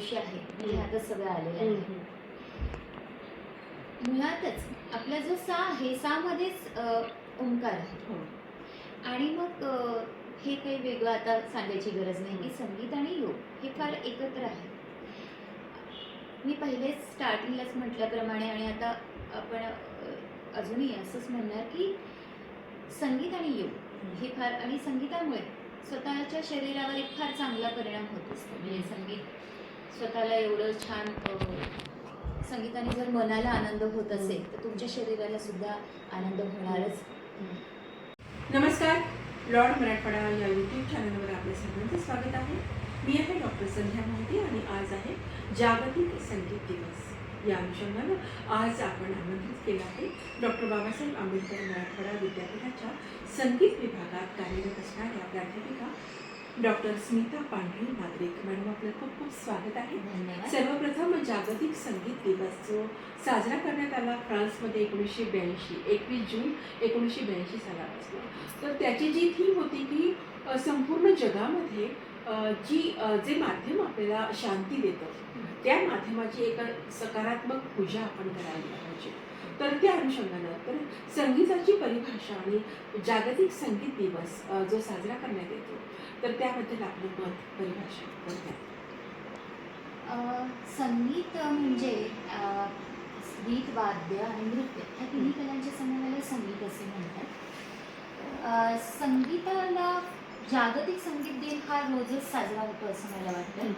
दिवशी आहे. म्हणजे आता सगळं आलेलं आहे. मुळातच आपला जो सा आहे सा मध्येच ओंकार आहे. हो. आणि मग हे काही वेगळं आता सांगायची गरज नाही की संगीत आणि योग हे फार एकत्र आहे. मी पहिलेच स्टार्टिंगलाच म्हटल्याप्रमाणे आणि आता आपण अजूनही असंच म्हणणार की संगीत आणि योग हे फार आणि संगीतामुळे स्वतःच्या शरीरावर एक फार चांगला परिणाम होत असतो. म्हणजे संगीत स्वतःला एवढं छान संगीताने जर मनाला आनंद होत असेल तर तुमच्या शरीराला सुद्धा आनंद होणारच. नमस्कार. लॉर्ड मराठवाडा या यूट्यूब चॅनलवर आपल्या सर्वांचं स्वागत आहे. मी आहे डॉक्टर संध्या मोहिते आणि आज आहे जागतिक संगीत दिवस. या अनुषंगानं आज आपण आमंत्रित केलं आहे डॉक्टर बाबासाहेब आंबेडकर मराठवाडा विद्यापीठाच्या संगीत विभागात कार्यरत असणाऱ्या प्राध्यापिका डॉक्टर स्मिता पांढरी माद्रेक मॅडम आपलं खूप खूप स्वागत आहे. सर्वप्रथम जागतिक संगीत दिवस जो साजरा करण्यात आला फ्रान्समध्ये एकोणीसशे ब्याऐंशी एकवीस जून एकोणीसशे ब्याऐंशी सालापासून. तर त्याची जी थीम होती की संपूर्ण जगामध्ये जी जे माध्यम आपल्याला शांती देतं त्या माध्यमाची एक सकारात्मक पूजा आपण करायला पाहिजे. तर त्या अनुषंगानं तर संगीताची परिभाषा आणि जागतिक संगीत दिवस जो साजरा करण्यात येतो तर त्याबद्दल आपलं मत परिभाषा करण्यात अ, संगीत म्हणजे अ, गीत वाद्य आणि नृत्य ह्या तिन्ही कलांच्या समन्वयाला संगीत असे म्हणतात. अ, संगीताला जागतिक संगीत दिन हा रोजच साजरा होतो असं मला वाटतं.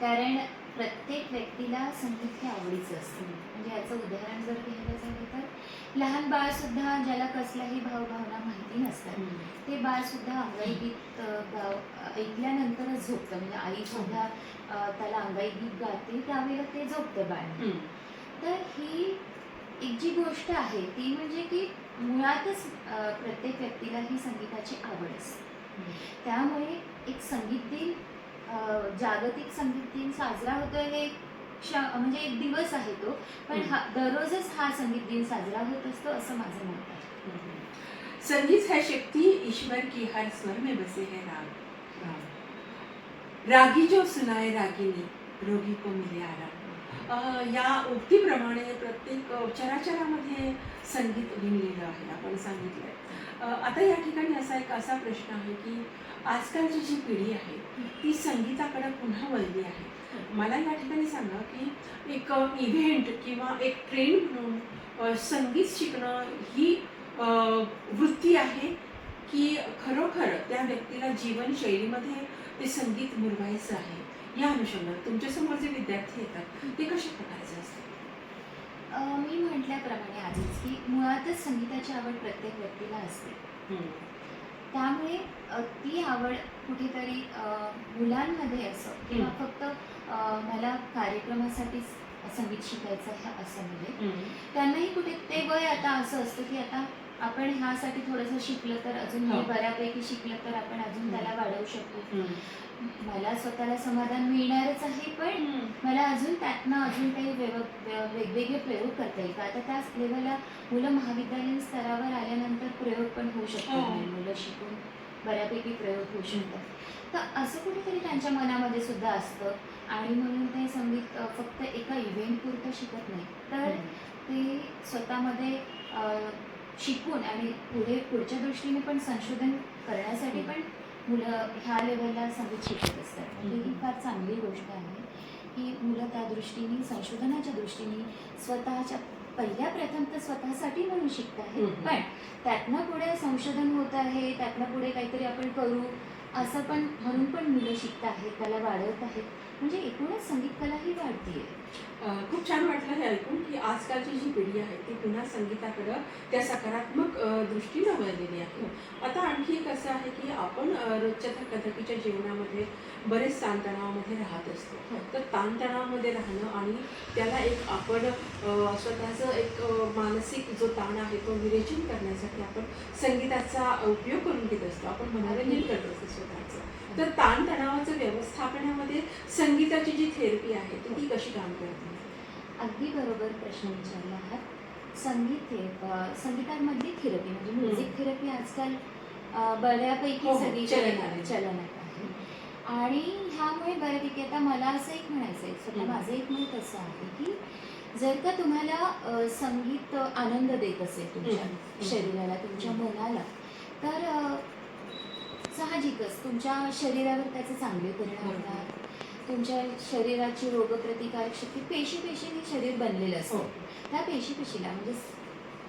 कारण प्रत्येक व्यक्तीला संगीत हे आवडीचं असतं. म्हणजे याचं उदाहरण जर घ्यायला झालं तर लहान बाळसुद्धा ज्याला कसलाही भावभावना माहिती नसतात ते बाळ सुद्धा अंगाई गीत गाव ऐकल्यानंतरच झोपतं. म्हणजे आई सुद्धा अ, त्याला अंगाई गीत गाते त्यावेळेला ते झोपतं बाळ तर ही एक जी गोष्ट आहे ती म्हणजे की मुळातच प्रत्येक व्यक्तीला ही संगीताची आवड असते. त्यामुळे एक संगीत दिन जागतिक संगीत दिन साजरा होतोय हे क्ष म्हणजे एक दिवस आहे तो. पण हा दररोजच हा संगीत दिन साजरा होत असतो असं माझं मत आहे. संगीत है शक्ति ईश्वर की हर स्वर में बसे है राग. राग. जो सुनाए रागिनी रोगी को मिले आराम. या उक्तीप्रमाणे प्रत्येक चराचरामध्ये संगीत लिहिलेलं आहे आपण सांगितलं आहे आता या ठिकाणी असा एक असा प्रश्न आहे की आजकालची जी पिढी आहे ती संगीताकडे पुन्हा वळली आहे. मला या ठिकाणी सांगा की एक इव्हेंट किंवा एक ट्रेंड म्हणून संगीत शिकणं ही वृत्ती आहे की खरोखर त्या व्यक्तीला जीवनशैलीमध्ये ते संगीत मुरवायचं आहे? या अनुषंगाने तुमच्यासमोर जे विद्यार्थी येतात ते कशा प्रकारचे असतात? मी म्हटल्याप्रमाणे आधीच की मुळातच संगीताची आवड प्रत्येक व्यक्तीला असते. त्यामुळे ती आवड कुठेतरी मुलांमध्ये असं किंवा फक्त मला कार्यक्रमासाठीच संगीत शिकायचं आहे असं म्हणजे त्यांनाही कुठे ते वय आता असं असतं की आता आपण ह्यासाठी थोडंसं शिकलं तर अजून हो. बऱ्यापैकी शिकलं तर आपण अजून हम्म. त्याला वाढवू शकतो मला स्वतःला समाधान मिळणारच आहे पण मला अजून त्यातनं अजून काही वेव वे- वेगवेगळे प्रयोग करता येईल. का? आता त्याच लेवलला मुलं महाविद्यालयीन स्तरावर आल्यानंतर प्रयोग पण होऊ शकतात. हो. म्हणजे मुलं शिकून बऱ्यापैकी प्रयोग होऊ शकतात. तर असं कुठेतरी त्यांच्या मनामध्ये सुद्धा असतं. आणि म्हणून ते संगीत अ, फक्त एका इव्हेंट पुरतं शिकत नाही. तर ते स्वतःमध्ये अ, शिकून आणि पुढे पुढच्या दृष्टीने पण संशोधन करण्यासाठी पण मुलं ह्या लेवलला संगीत शिकत असतात. म्हणजे ही फार चांगली गोष्ट आहे की मुलं त्या दृष्टीने संशोधनाच्या दृष्टीने स्वतःच्या पहिल्या प्रथम तर स्वतःसाठी म्हणून शिकत आहेत. पण त्यातनं पुढे संशोधन होत आहे त्यातनं पुढे काहीतरी आपण करू असं पण म्हणून पण मुलं शिकत आहेत त्याला वाढवत आहेत. म्हणजे एकूणच संगीत कला ही वाढते आहे खूप छान वाटलं हे ऐकून की आजकालची जी पिढी आहे ती पुन्हा संगीताकडं त्या सकारात्मक दृष्टीनं वळलेली आहे. आता आणखी एक असं आहे की रोजच्या त्या कथकीच्या जीवनामध्ये बरेच ताणतणावामध्ये राहत असतो. हो. तर ताणतणावामध्ये राहणं आणि त्याला एक आपण स्वतःचं एक मानसिक जो ताण आहे तो विरेचन करण्यासाठी आपण संगीताचा उपयोग करून घेत असतो. आपण मनोरंजन करत असतो स्वतःचं. तर ताणतणावाचं व्यवस्थापनामध्ये संगीताची जी थेरपी आहे ती ती कशी काम करते? अगदी बरोबर प्रश्न विचारला आहात. संगीत संगीतामधली थेरपी म्हणजे म्युझिक थेरपी आजकाल बऱ्यापैकी हो, हो, सगळी चलनात आहे. आणि ह्यामुळे बऱ्यापैकी आता मला असं एक म्हणायचं आहे स्वतः. माझं एक मत असं आहे की जर का तुम्हाला संगीत आनंद देत असेल तुमच्या. शरीराला तुमच्या मनाला तर साहजिकच तुमच्या शरीरावर त्याचे चांगले परिणाम. होणार तुमच्या शरीराची रोगप्रतिकारक शक्ती पेशी पेशीने शरीर बनलेलं हो. असतं त्या पेशी पेशीला म्हणजे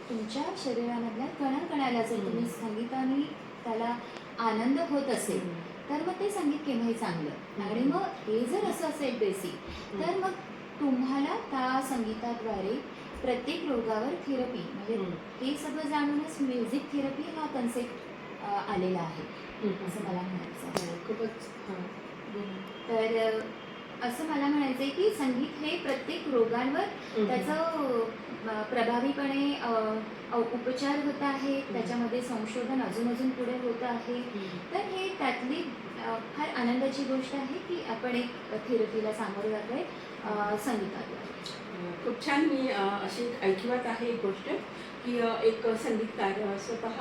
तुमच्या शरीरामधल्या कणाकणाला जर. तुम्ही संगीताने त्याला आनंद होत असेल तर मग ते संगीत केव्हाही चांगलं. आणि मग हे जर असं असेल बेसिक तर मग तुम्हाला त्या संगीताद्वारे प्रत्येक रोगावर थेरपी म्हणजे हे सगळं जाणूनच म्युझिक थेरपी हा कन्सेप्ट आलेला आहे असं मला म्हणायचं. हो, खूपच हा. तर असं मला म्हणायचं आहे की संगीत हे प्रत्येक रोगांवर त्याचं प्रभावीपणे उपचार होत आहे त्याच्यामध्ये संशोधन अजून अजून पुढे होत आहे. तर हे त्यातली फार आनंदाची गोष्ट आहे की आपण एक थेरपीला सामोरं जातोय अ, संगीताद्वारे. खूप छान मी अशी ऐकिवात आहे एक गोष्ट. की एक संगीतकार स्वतः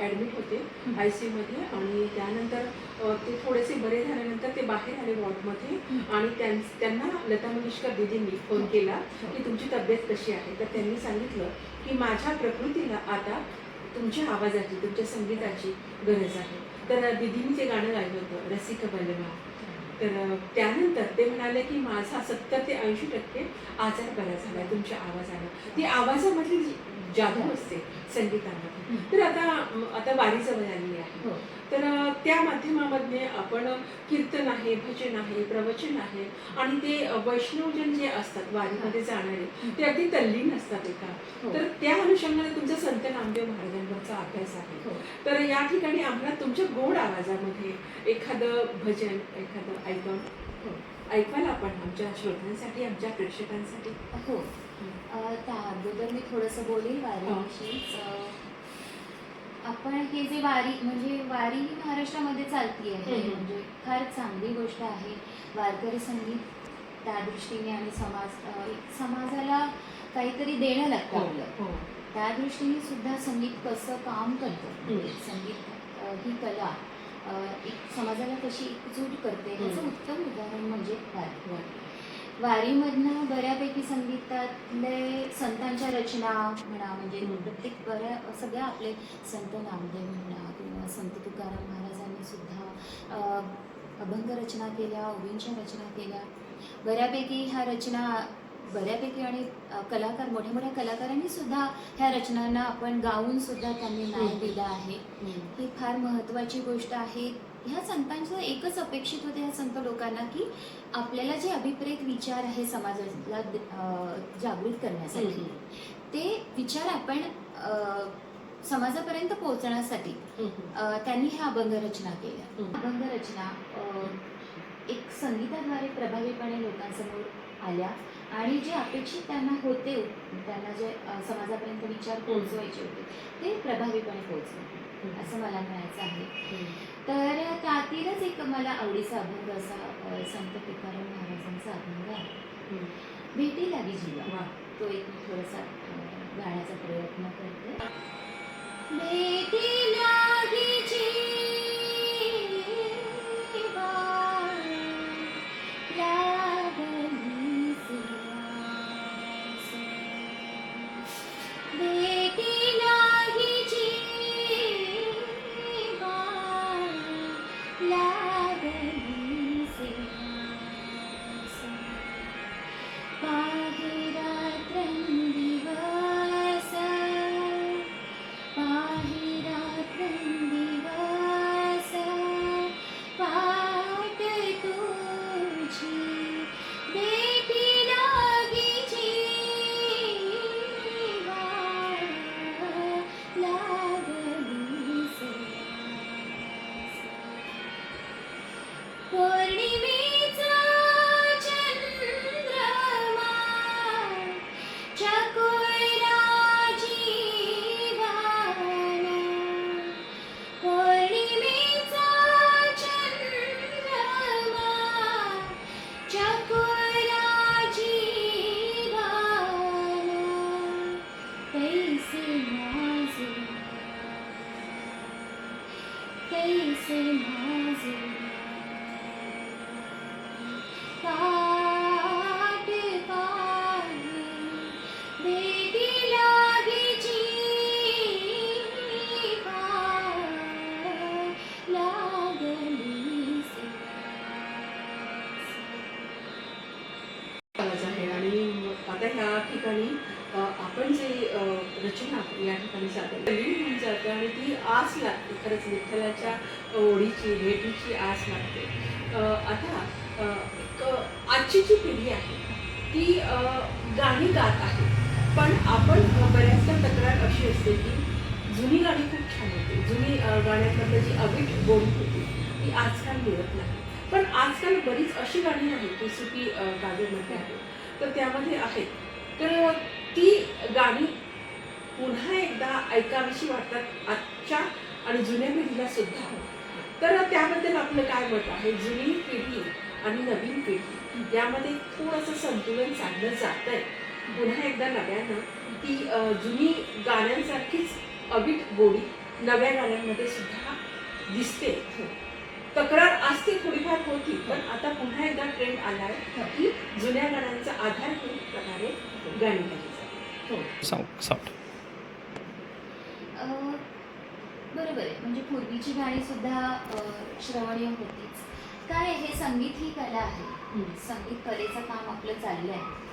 ॲडमिट होते. आय सी यूमध्ये आणि त्यानंतर ते थोडेसे बरे झाल्यानंतर ते बाहेर आले वॉर्डमध्ये. आणि त्यां त्यांना लता मंगेशकर दिदींनी फोन केला हो. की तुमची तब्येत कशी आहे तर त्यांनी सांगितलं की माझ्या प्रकृतीला आता तुमच्या आवाजाची तुमच्या संगीताची गरज आहे तर दिदींनी ते गाणं गायलं होतं रसिक बलमा तर त्यानंतर ते म्हणाले की माझा सत्तर ते ऐंशी टक्के आजार बरा झाला तुमच्या आवाजानं ती आवाजामधली जादू असते संगीतामध्ये तर आता आता वारी जवळ आलेली आहे. हो. तर त्या माध्यमामधने आपण कीर्तन आहे भजन आहे प्रवचन आहे आणि ते वैष्णवजन जे असतात वारीमध्ये जाणारे ते अगदी तल्लीन असतात एका. हो. तर त्या अनुषंगाने तुमचा संत नामदेव महाराजांवरचा अभ्यास आहे. हो. तर या ठिकाणी आम्हाला तुमच्या गोड आवाजामध्ये एखादं भजन एखादं ऐकून. ऐकवाल आपण आमच्या श्रोत्यांसाठी आमच्या प्रेक्षकांसाठी? हो. त्या अगोदर मी थोडंसं बोलेल वारीविषयीच अ, आपण हे जे वारी म्हणजे वारी ही महाराष्ट्रामध्ये चालती आहे. म्हणजे फार चांगली गोष्ट आहे वारकरी संगीत त्या दृष्टीने आणि समाज समाजाला काहीतरी देणं लागतं आपलं हो. त्या दृष्टीने सुद्धा संगीत कसं काम करतं. म्हणजे संगीत ही कला एक समाजाला कशी एकजूट करते ह्याचं हम्म. उत्तम उदाहरण म्हणजे वारी वारीमधनं बऱ्यापैकी संगीतातले संतांच्या रचना म्हणा म्हणजे. प्रत्येक बऱ्या सगळ्या आपले संत नामदेव म्हणा किंवा संत तुकाराम महाराजांनी सुद्धा अभंग रचना केल्या ओवींच्या रचना केल्या बऱ्यापैकी ह्या रचना बऱ्यापैकी आणि कलाकार मोठ्या मोठ्या कलाकारांनी सुद्धा ह्या रचनांना आपण गाऊन सुद्धा त्यांनी न्याय. दिला आहे ही फार महत्त्वाची गोष्ट आहे ह्या संतांचं एकच अपेक्षित होते ह्या संत लोकांना की आपल्याला जे अभिप्रेत विचार आहे समाजाला जागृत करण्यासाठी ते विचार आपण समाजापर्यंत पोहोचण्यासाठी त्यांनी ह्या अभंग रचना केल्या. अभंग रचना एक संगीताद्वारे प्रभावीपणे लोकांसमोर आल्या आणि जे अपेक्षित त्यांना होते त्यांना जे समाजापर्यंत विचार पोहोचवायचे होते ते प्रभावीपणे पोहोचले. असं मला म्हणायचं आहे. तर त्यातीलच एक मला आवडीचा अभंग असा संत तुकाराम महाराजांचा अभंग आहे. भेटी लागी जीवा. वा. तो एक मी थोडासा गाण्याचा प्रयत्न करते. भेटी लागी Face Mazur, Face Mazur. आजची जी पिढी आहे ती गाणी गात आहे. पण आपण बऱ्याचदा तक्रार अशी असते की जुनी गाणी खूप छान होती. जुनी अ, गाण्यातलं जी अवीट गोड होती ती आजकाल मिळत नाही. पण आजकाल बरीच अशी गाणी आहेत की सुफी अ, आहेत तर त्यामध्ये आहेत. तर ती गाणी पुन्हा एकदा ऐकावीशी वाटतात आजच्या आणि जुन्या पिढीला सुद्धा. तर त्याबद्दल आपलं काय मत आहे? जुनी पिढी आणि नवीन पिढी यामध्ये थोडंसं संतुलन साधलं जात आहे पुन्हा एकदा नव्यानं ती जुनी गाण्यांसारखीच अवीट गोडी नव्या गाण्यांमध्ये सुद्धा दिसते. तक्रार असते थोडीफार होती पण आता पुन्हा एकदा ट्रेंड आलाय की जुन्या गाण्यांचा आधार घेऊन प्रकारे गाणी गायली अं, बरोबर आहे. म्हणजे पूर्वीची गाणी सुद्धा अं, श्रवणीय होतीच. काय आहे? संगीत ही कला आहे. संगीत कलेचं काम आपलं चाललं आहे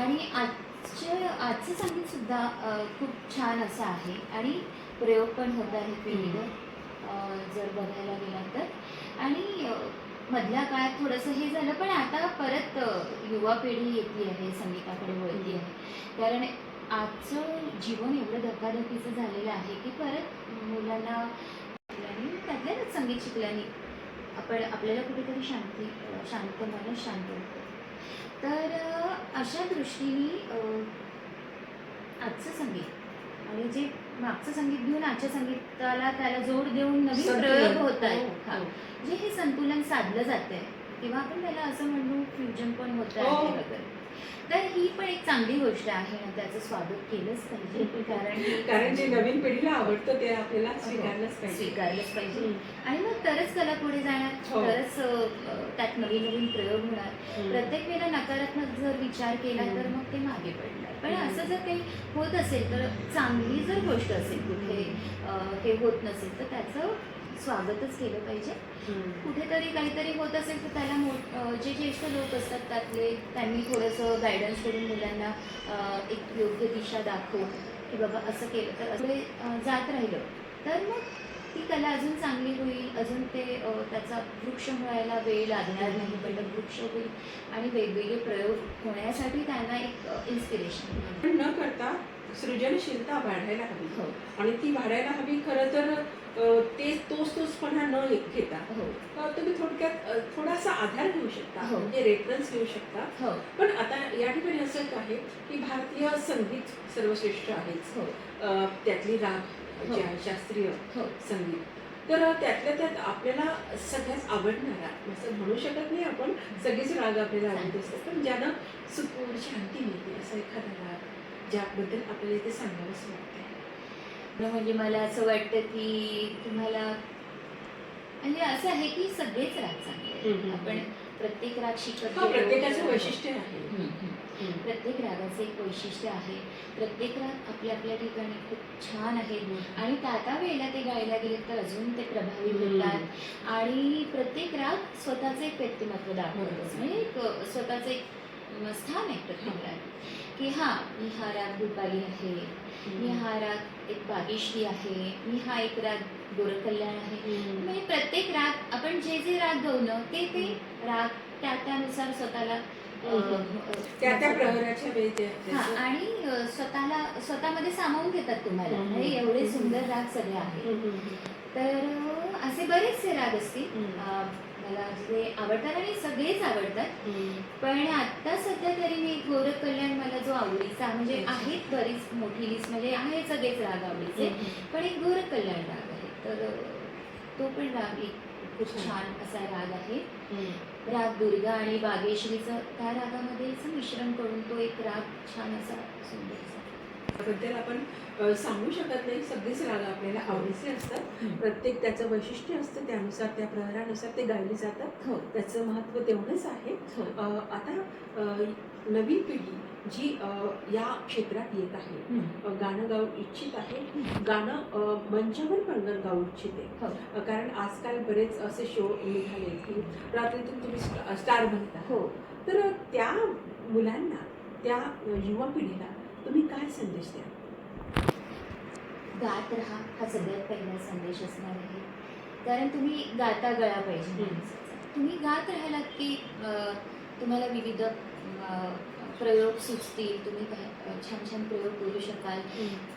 आणि आजचं आजचं संगीत सुद्धा अं, खूप छान असं आहे. आणि प्रयोग पण होत विविध अं, जर बघायला गेला तर. आणि मधल्या काळात थोडंसं हे झालं पण आता परत युवा पिढी येते आहे संगीताकडे वळती आहे. कारण आजचं जीवन एवढं धकाधकीचं झालेलं आहे की परत मुलांना त्यातल्याच संगीत शिकल्याने आपण आपल्याला कुठेतरी शांती शांत मन शांत होतं तर अशा दृष्टीने आजचं संगीत आणि जे मागचं संगीत घेऊन आजच्या संगीताला त्याला जोड देऊन नवीन. प्रयोग होत आहेत हो, हा. हो. जे हे संतुलन साधलं जात आहे किंवा आपण त्याला असं म्हणू फ्युजन पण होत हो. आहे वगैरे तर ही पण एक चांगली गोष्ट आहे ना त्याचं स्वागत केलंच पाहिजे कारण कारण जे नवीन पिढीला आवडतं ते आपल्याला स्वीकारलंच पाहिजे स्वीकारलंच पाहिजे. आणि मग तरच कला पुढे जाणार हो. तरच त्यात नवीन नवीन प्रयोग होणार. प्रत्येक वेळेला नकारात्मक जर विचार केला तर. मग ते मागे पडणार पण. असं जर काही होत असेल तर चांगली जर गोष्ट असेल कुठे हे होत नसेल तर त्याचं स्वागतच केलं पाहिजे. कुठेतरी काहीतरी होत असेल तर त्याला अं, जे ज्येष्ठ लोक असतात त्यातले त्यांनी थोडंसं गायडन्स करून मुलांना एक योग्य दिशा दाखवून की बाबा असं केलं तर असं जात राहिलं. तर मग ती कला अजून चांगली होईल अजून ते त्याचा वृक्ष व्हायला वेळ लागणार नाही पण वृक्ष होईल आणि वेगवेगळे प्रयोग होण्यासाठी त्यांना एक इन्स्पिरेशन न करता सृजनशीलता वाढायला हवी. हो. आणि ती वाढायला हवी खरं तर ते तोच तोचपणा न घेता हो. तुम्ही थोडक्यात थोडासा आधार घेऊ शकता हो. म्हणजे रेफरन्स घेऊ शकता. पण आता या ठिकाणी असं आहे की भारतीय संगीत सर्वश्रेष्ठ आहेच. त्यातली राग जे. आहे शास्त्रीय संगीत. तर त्यातल्या त्यात आपल्याला सगळ्याच आवडणारा असं म्हणू शकत नाही आपण सगळेच राग आपल्याला आवडत असतात. पण ज्यानं सुकून शांती मिळते असा एखादा राग ज्याबद्दल आपल्याला इथे सांगावंच वाटतंय. म्हणजे मला असं वाटतं की तुम्हाला म्हणजे असं आहे की सगळेच राग चांगले. आपण प्रत्येक राग शिकत हा प्रत्येकाचं वैशिष्ट्य आहे. प्रत्येक रागाचं एक वैशिष्ट्य आहे. प्रत्येक राग आपल्या आपल्या ठिकाणी खूप छान आहेत आणि त्या त्या वेळेला ते गायला गेले तर अजून ते प्रभावी होतात. आणि प्रत्येक राग स्वतःचं एक व्यक्तिमत्व दाखवत. म्हणजे स्वतःचं एक अ, स्थान आहे राग की हा मी हा राग भूपाली आहे मी हा राग एक बागेश्री आहे मी हा एक राग गोरकल्याण आहे. म्हणजे प्रत्येक राग आपण जे जे राग गवलं ते ते राग त्या त्यानुसार स्वतःला हा आणि स्वतःला स्वतःमध्ये सामावून घेतात तुम्हाला. म्हणजे एवढे सुंदर राग सगळे आहेत. तर असे बरेचसे राग असतील. मला जे आवडतात आणि सगळेच आवडतात. पण आता सध्या तरी मी गोरख कल्याण मला जो आवडीचा म्हणजे. आहेत बरीच मोठी लिस्ट म्हणजे आहे सगळेच राग आवडीचे. पण एक गोरख कल्याण राग आहे तर तो पण राग एक खूप छान. असा राग आहे. राग दुर्गा आणि बागेश्वरीचं त्या रागामध्ये मिश्रण करून तो एक राग छान असा सुंदर बद्दल आपण सांगू शकत नाही. सगळेच राग आपल्याला आवडीचे असतात. प्रत्येक त्याचं वैशिष्ट्य असतं त्यानुसार त्या प्रहरानुसार ते गायले जातात. हो. त्याचं महत्त्व तेवढंच आहे. हो. आता नवीन पिढी जी या क्षेत्रात येत आहे गाणं गाऊ इच्छित आहे. गाणं मंचावर पण गाऊ इच्छिते हो. कारण आजकाल बरेच असे शो निघाले की रात्रीतून तुम्ही स्टा- स्टार बनता. हो. तर त्या मुलांना त्या युवा पिढीला तुम्ही काय संदेश द्या गात राहा हा सगळ्यात पहिला संदेश असणार आहे. कारण तुम्ही गाता गळा पाहिजे. तुम्ही गात राहिलात की तुम्हाला विविध प्रयोग सुचतील तुम्ही छान छान प्रयोग करू शकाल.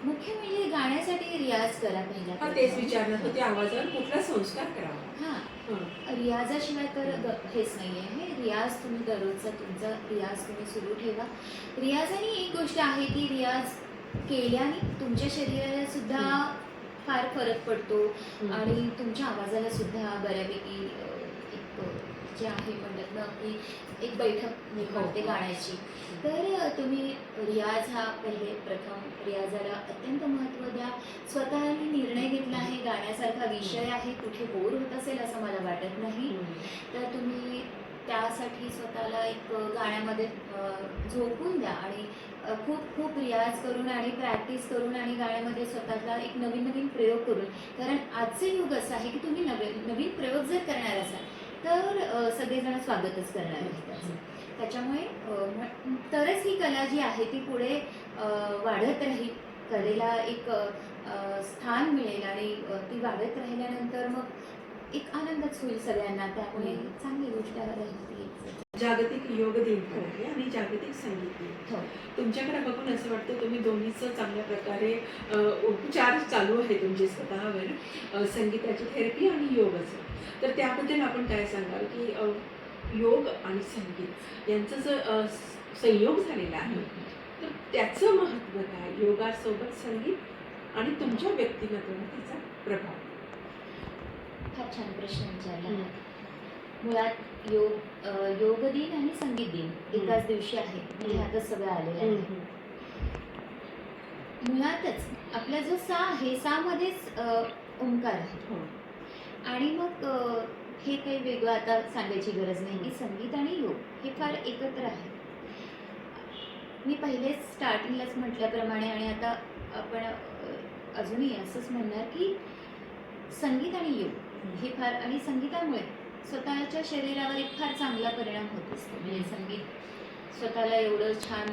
मुख्य म्हणजे गाण्यासाठी रियाज करा पहिला तेच विचारणार होते आवाजावर कुठला संस्कार करावा? हा. रियाजाशिवाय तर हेच नाही आहे रियाज तुम्ही दररोजचा तुमचा रियाज तुम्ही सुरू ठेवा. रियाजाने एक गोष्ट आहे की रियाज केल्याने तुमच्या शरीराला सुद्धा फार फरक पडतो. आणि तुमच्या आवाजाला सुद्धा बऱ्यापैकी एक जे आहे म्हणतात ना की एक बैठक निर्माणते हो. गाण्याची. तर तुम्ही रियाज हा पहिले प्रथम रियाजाला अत्यंत महत्त्व द्या. स्वतःने निर्णय घेतला आहे गाण्यासारखा विषय आहे कुठे बोर होत असेल असं मला वाटत नाही. हं. तर तुम्ही त्यासाठी स्वतःला एक गाण्यामध्ये अ, झोकून द्या आणि खूप खूप रियाज करून आणि प्रॅक्टिस करून आणि गाण्यामध्ये स्वतःला एक नवीन नवीन प्रयोग करून. कारण आजचे युग असं आहे की तुम्ही नवीन नवीन प्रयोग जर करणार असाल तर सगळेजण स्वागतच करणार आहेत त्याचं. त्याच्यामुळे तरच ही कला जी आहे ती पुढे वाढत राहील. कलेला एक स्थान मिळेल आणि ती वाढत राहिल्यानंतर मग एक आनंदच होईल सगळ्यांना. त्यामुळे. चांगली गोष्ट राहील ती. जागतिक योग दिन आहे आणि जागतिक संगीत दिन. हो. तुमच्याकडे बघून असं वाटतं तुम्ही दोन्हीचं चांगल्या प्रकारे उपचार चालू आहे तुमचे स्वतःवर संगीताची थेरपी आणि योगाचं. तर त्याबद्दल आपण काय सांगाल की योग आणि संगीत यांचं जर संयोग झालेला आहे तर त्याचं महत्त्व काय? योगासोबत संगीत आणि तुमच्या व्यक्तिमत्वावर त्याचा प्रभाव. फार छान प्रश्न विचारला. मुळात योग योग दिन आणि संगीत दिन एकाच दिवशी आहे. म्हणजे. ह्यातच सगळं आलेलं आहे. मुळातच आपला जो सा आहे सा मध्येच ओंकार आहे. हो. आणि मग हे काही वेगळं आता सांगायची गरज नाही की संगीत आणि योग हे फार एकत्र आहे. मी पहिलेच स्टार्टिंगलाच म्हटल्याप्रमाणे आणि आता आपण अजूनही असंच म्हणणार की संगीत आणि योग हे फार आणि संगीतामुळे स्वतःच्या शरीरावर एक फार चांगला परिणाम होत असतो. म्हणजे संगीत स्वतःला एवढं छान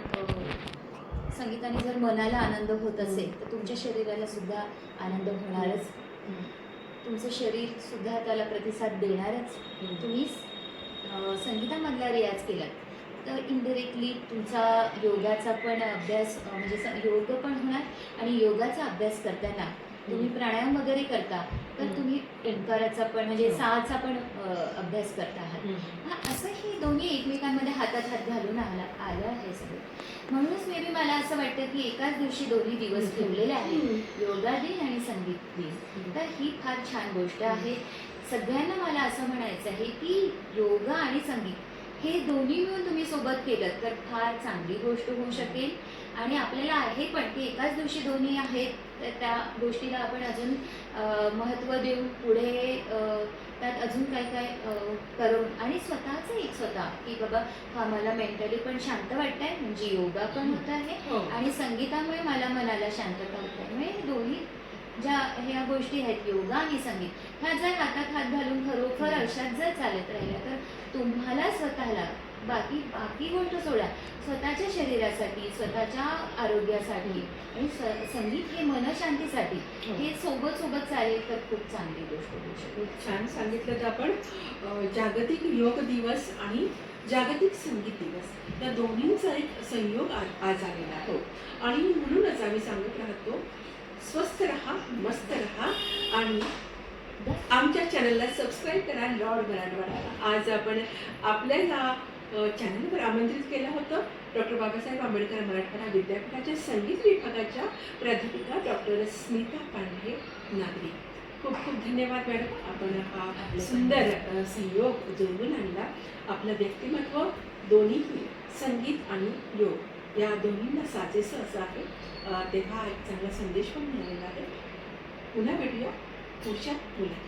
संगीताने जर मनाला आनंद होत असेल तर तुमच्या शरीराला सुद्धा आनंद होणारच. तुमचं शरीर सुद्धा त्याला प्रतिसाद देणारच. तुम्ही संगीतामधला रियाज केला तर इनडिरेक्टली तुमचा योगाचा पण अभ्यास म्हणजे स- योग पण होणार आणि योगाचा अभ्यास करताना तुम्ही प्राणायाम वगैरे करता तर. तुम्ही ओंकाराचा पण म्हणजे हो. साचा पण अभ्यास करता आहात. हा असं हे दोन्ही एकमेकांमध्ये हातात हात घालून आला आलं आहे सगळं. म्हणूनच मे बी मला असं वाटतं की एकाच दिवशी दोन्ही दिवस ठेवलेले आहेत. योगा दिन आणि संगीत दिन. तर ही फार छान गोष्ट आहे. सगळ्यांना मला असं म्हणायचं आहे की योगा आणि संगीत हे दोन्ही मिळून तुम्ही सोबत केलं तर फार चांगली गोष्ट होऊ शकेल. आणि आपल्याला आहे पण की एकाच दिवशी दोन्ही आहेत तर त्या गोष्टीला आपण अजून महत्त्व देऊन पुढे त्यात अजून काय काय करून आणि स्वतःचं एक स्वतः की बाबा हा मला मेंटली पण शांत वाटतंय म्हणजे योगा पण होत आहे हो. आणि संगीतामुळे मला मनाला शांतता होत आहे. म्हणजे दोन्ही ज्या ह्या गोष्टी आहेत योगा आणि संगीत ह्या जर हातात हात घालून खरोखर अशात जर चालत राहिल्या तर तुम्हाला स्वतःला बाकी बाकी गोष्ट सोडा. स्वतःच्या शरीरासाठी स्वतःच्या आरोग्यासाठी आणि संगीत हे मनशांतीसाठी. हे. सोबत सोबत चालेल तर खूप चांगली गोष्ट होऊ शकते. खूप छान सांगितलं तर आपण. जागतिक योग दिवस आणि जागतिक संगीत दिवस. या दोन्हींचा एक संयोग आज आलेला आहे. हो. आणि म्हणूनच आम्ही सांगत राहतो स्वस्थ रहा मस्त रहा आणि आमच्या चॅनलला सबस्क्राईब करा लॉर्ड मराठवाड्याला आज आपण आपल्या या अ, चॅनलवर आमंत्रित केलं होतं. डॉक्टर बाबासाहेब आंबेडकर मराठवाडा विद्यापीठाच्या संगीत विभागाच्या प्राध्यापिका डॉक्टर स्मिता पांढरे नागरी खूप खूप धन्यवाद मॅडम आपण हा सुंदर संयोग जुळवून आणला. आपलं व्यक्तिमत्व दोन्हीही संगीत आणि योग या दोन्हींना साजेसं असं आहे. तेव्हा एक चांगला संदेश पण मिळालेला आहे. पुन्हा भेटूया. पुढच्या मुलाखत.